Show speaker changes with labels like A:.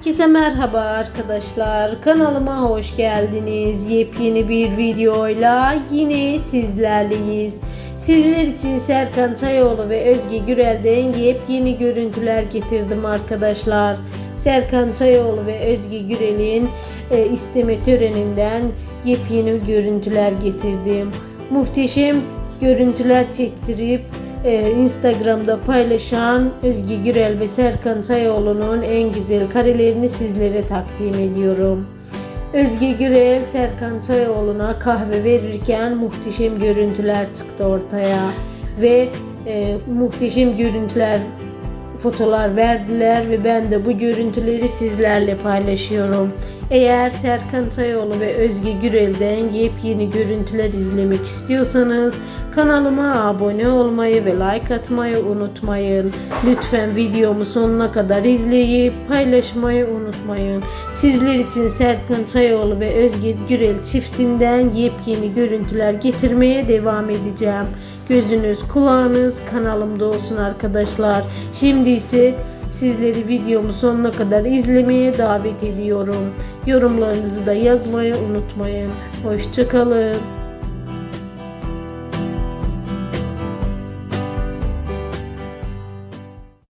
A: Herkese merhaba arkadaşlar. Kanalıma hoş geldiniz. Yepyeni bir videoyla yine sizlerleyiz. Sizler için Serkan Çayoğlu ve Özge Gürel'den yepyeni görüntüler getirdim arkadaşlar. Serkan Çayoğlu ve Özge Gürel'in e, isteme töreninden yepyeni görüntüler getirdim. Muhteşem görüntüler çektirip e, Instagram'da paylaşan Özge Gürel ve Serkan Çayoğlu'nun en güzel karelerini sizlere takdim ediyorum. Özge Gürel Serkan Çayoğlu'na kahve verirken muhteşem görüntüler çıktı ortaya ve e, muhteşem görüntüler fotolar verdiler ve ben de bu görüntüleri sizlerle paylaşıyorum. Eğer Serkan Çayoğlu ve Özge Gürel'den yepyeni görüntüler izlemek istiyorsanız kanalıma abone olmayı ve like atmayı unutmayın. Lütfen videomu sonuna kadar izleyip paylaşmayı unutmayın. Sizler için Serkan Çayoğlu ve Özge Gürel çiftinden yepyeni görüntüler getirmeye devam edeceğim. Gözünüz kulağınız kanalımda olsun arkadaşlar. Şimdi ise sizleri videomu sonuna kadar izlemeye davet ediyorum. Yorumlarınızı da yazmayı unutmayın. Hoşçakalın.